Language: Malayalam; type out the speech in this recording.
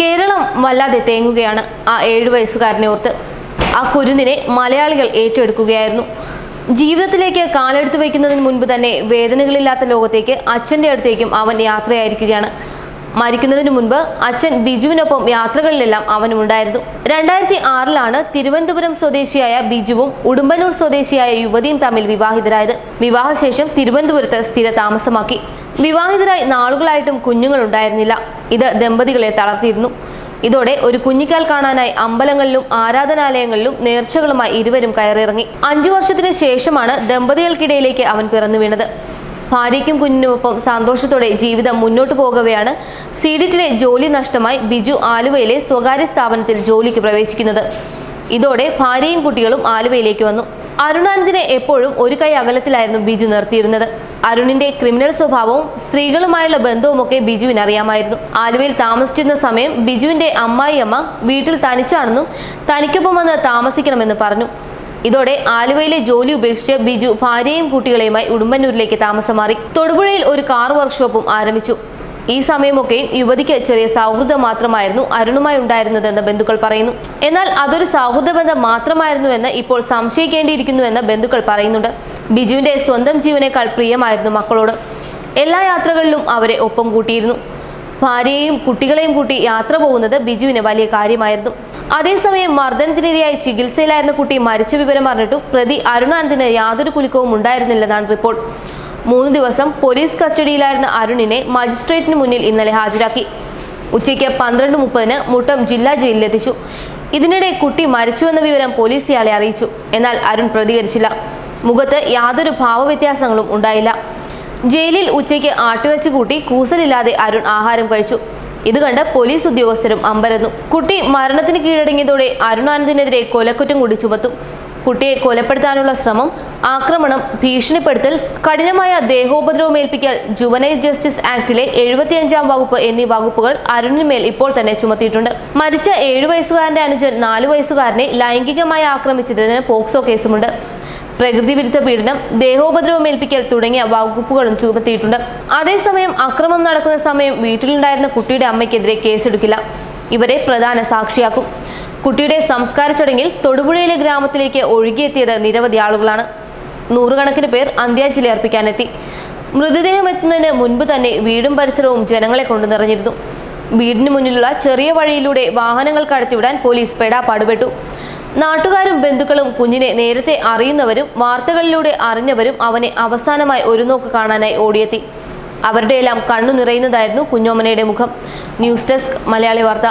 കേരളം വല്ലാതെ തേങ്ങുകയാണ് ആ ഏഴു വയസ്സുകാരനെ ഓർത്ത്. ആ കുരുന്നിനെ മലയാളികൾ ഏറ്റെടുക്കുകയായിരുന്നു. ജീവിതത്തിലേക്ക് കാലെടുത്ത് വയ്ക്കുന്നതിന് മുൻപ് തന്നെ വേദനകളില്ലാത്ത ലോകത്തേക്ക് അച്ഛന്റെ അടുത്തേക്കും അവൻ യാത്രയായിരിക്കുകയാണ്. മരിക്കുന്നതിന് മുൻപ് അച്ഛൻ ബിജുവിനൊപ്പം യാത്രകളിലെല്ലാം അവനും ഉണ്ടായിരുന്നു രണ്ടായിരത്തി ആറിലാണ് തിരുവനന്തപുരം സ്വദേശിയായ ബിജുവും ഉടുമ്പനൂർ സ്വദേശിയായ യുവതിയും തമ്മിൽ വിവാഹിതരായത്. വിവാഹശേഷം തിരുവനന്തപുരത്ത് സ്ഥിര താമസമാക്കി വിവാഹിതരായി നാളുകളായിട്ടും കുഞ്ഞുങ്ങൾ ഉണ്ടായിരുന്നില്ല ഇത് ദമ്പതികളെ തളർത്തിയിരുന്നു. ഇതോടെ ഒരു കുഞ്ഞിക്കാൽ കാണാനായി അമ്പലങ്ങളിലും ആരാധനാലയങ്ങളിലും നേർച്ചകളുമായി ഇരുവരും കയറിയിറങ്ങി. അഞ്ചു വർഷത്തിന് ശേഷമാണ് ദമ്പതികൾക്കിടയിലേക്ക് അവൻ പിറന്നു വീണത്. ഭാര്യയ്ക്കും കുഞ്ഞിനുമൊപ്പം സന്തോഷത്തോടെ ജീവിതം മുന്നോട്ടു പോകവെയാണ് സീഡിറ്റിലെ ജോലി നഷ്ടമായി ബിജു ആലുവയിലെ സ്വകാര്യ സ്ഥാപനത്തിൽ ജോലിക്ക് പ്രവേശിക്കുന്നത്. ഇതോടെ ഭാര്യയും കുട്ടികളും ആലുവയിലേക്ക് വന്നു. അരുണാനന്ദിനെ എപ്പോഴും ഒരു കൈ അകലത്തിലായിരുന്നു ബിജു നിർത്തിയിരുന്നത്. അരുണിന്റെ ക്രിമിനൽ സ്വഭാവവും സ്ത്രീകളുമായുള്ള ബന്ധവുമൊക്കെ ബിജുവിന് അറിയാമായിരുന്നു ആലുവയിൽ താമസിച്ചിരുന്ന സമയം ബിജുവിന്റെ അമ്മായിയമ്മ വീട്ടിൽ തനിച്ചാണെന്നും തനിക്കൊപ്പം വന്ന് താമസിക്കണമെന്ന് പറഞ്ഞു. ഇതോടെ ആലുവയിലെ ജോലി ഉപേക്ഷിച്ച് ബിജു ഭാര്യയും കുട്ടികളെയുമായി ഉടുമ്പന്നൂരിലേക്ക് താമസം മാറി തൊടുപുഴയിൽ ഒരു കാർ വർക്ക്ഷോപ്പും ആരംഭിച്ചു. ഈ സമയമൊക്കെ യുവതിക്ക് ചെറിയ സൗഹൃദം മാത്രമായിരുന്നു അരുണുമായി ഉണ്ടായിരുന്നതെന്ന് ബന്ധുക്കൾ പറയുന്നു. എന്നാൽ അതൊരു സൗഹൃദ ബന്ധം മാത്രമായിരുന്നുവെന്ന് ഇപ്പോൾ സംശയിക്കേണ്ടിയിരിക്കുന്നുവെന്ന് ബന്ധുക്കൾ പറയുന്നുണ്ട്. ബിജുവിന്റെ സ്വന്തം ജീവനേക്കാൾ പ്രിയമായിരുന്നു മക്കളോട്. എല്ലാ യാത്രകളിലും അവരെ ഒപ്പം കൂട്ടിയിരുന്നു. ഭാര്യയെയും കുട്ടികളെയും കൂട്ടി യാത്ര പോകുന്നത് ബിജുവിന് വലിയ കാര്യമായിരുന്നു. അതേസമയം മർദ്ദനത്തിനിരയായി ചികിത്സയിലായിരുന്ന കുട്ടി മരിച്ച വിവരം അറിഞ്ഞിട്ടും പ്രതി അരുണാനന്ദിന് യാതൊരു കുലുക്കവും ഉണ്ടായിരുന്നില്ലെന്നാണ് റിപ്പോർട്ട്. മൂന്ന് ദിവസം പോലീസ് കസ്റ്റഡിയിലായിരുന്ന അരുണിനെ മജിസ്ട്രേറ്റിന് മുന്നിൽ ഇന്നലെ ഹാജരാക്കി. ഉച്ചയ്ക്ക് പന്ത്രണ്ട് മുപ്പതിന് മുട്ടം ജില്ലാ ജയിലിലെത്തിച്ചു. ഇതിനിടെ കുട്ടി മരിച്ചുവെന്ന വിവരം പോലീസ് ഇയാളെ അറിയിച്ചു. എന്നാൽ അരുൺ പ്രതികരിച്ചില്ല. മുഖത്ത് യാതൊരു ഭാവവ്യത്യാസങ്ങളും ഉണ്ടായില്ല. ജയിലിൽ ഉച്ചയ്ക്ക് ആട്ടിറച്ചു കൂട്ടി കൂസലില്ലാതെ അരുൺ ആഹാരം കഴിച്ചു. ഇത് കണ്ട് പോലീസ് ഉദ്യോഗസ്ഥരും അമ്പരന്നു. കുട്ടി മരണത്തിന് കീഴടങ്ങിയതോടെ അരുണാനന്ദിനെതിരെ കൊലക്കുറ്റം കൂടി ചുമത്തും. കുട്ടിയെ കൊലപ്പെടുത്താനുള്ള ശ്രമം ആക്രമണം ഭീഷണിപ്പെടുത്തൽ കഠിനമായ ദേഹോപദ്രവമേൽപ്പിക്കൽ ജുവനൈൽ ജസ്റ്റിസ് ആക്ടിലെ എഴുപത്തിയഞ്ചാം വകുപ്പ് എന്നീ വകുപ്പുകൾ അരുണിന്മേൽ ഇപ്പോൾ തന്നെ ചുമത്തിയിട്ടുണ്ട്. മരിച്ച ഏഴു വയസ്സുകാരന്റെ അനുജൻ നാലു വയസ്സുകാരനെ ലൈംഗികമായി ആക്രമിച്ചതിന് പോക്സോ കേസുമുണ്ട്. പ്രകൃതി വിരുദ്ധ പീഡനം ദേഹോപദ്രവമേൽപ്പിക്കൽ തുടങ്ങിയ വകുപ്പുകളും ചുമത്തിയിട്ടുണ്ട്. അതേസമയം അക്രമം നടക്കുന്ന സമയം വീട്ടിലുണ്ടായിരുന്ന കുട്ടിയുടെ അമ്മയ്ക്കെതിരെ കേസെടുക്കില്ല. ഇവരെ പ്രധാന സാക്ഷിയാക്കും. കുട്ടിയുടെ സംസ്കാര ചടങ്ങിൽ തൊടുപുഴയിലെ ഗ്രാമത്തിലേക്ക് ഒഴുകിയെത്തിയത് നിരവധി ആളുകളാണ്. നൂറുകണക്കിന് പേർ അന്ത്യാഞ്ജലി അർപ്പിക്കാനെത്തി. മൃതദേഹം എത്തുന്നതിന് മുൻപ് തന്നെ വീടും പരിസരവും ജനങ്ങളെ കൊണ്ടു നിറഞ്ഞിരുന്നു. വീടിന് മുന്നിലുള്ള ചെറിയ വഴിയിലൂടെ വാഹനങ്ങൾ കടത്തിവിടാൻ പോലീസ് പെടാ പാടുപെട്ടു. നാട്ടുകാരും ബന്ധുക്കളും കുഞ്ഞിനെ നേരത്തെ അറിയുന്നവരും വാർത്തകളിലൂടെ അറിഞ്ഞവരും അവനെ അവസാനമായി ഒരു നോക്ക് കാണാനായി ഓടിയെത്തി. അവരുടെയെല്ലാം കണ്ണു നിറയുന്നതായിരുന്നു കുഞ്ഞോമനയുടെ മുഖം. ന്യൂസ് ഡെസ്ക് മലയാളി വാർത്ത.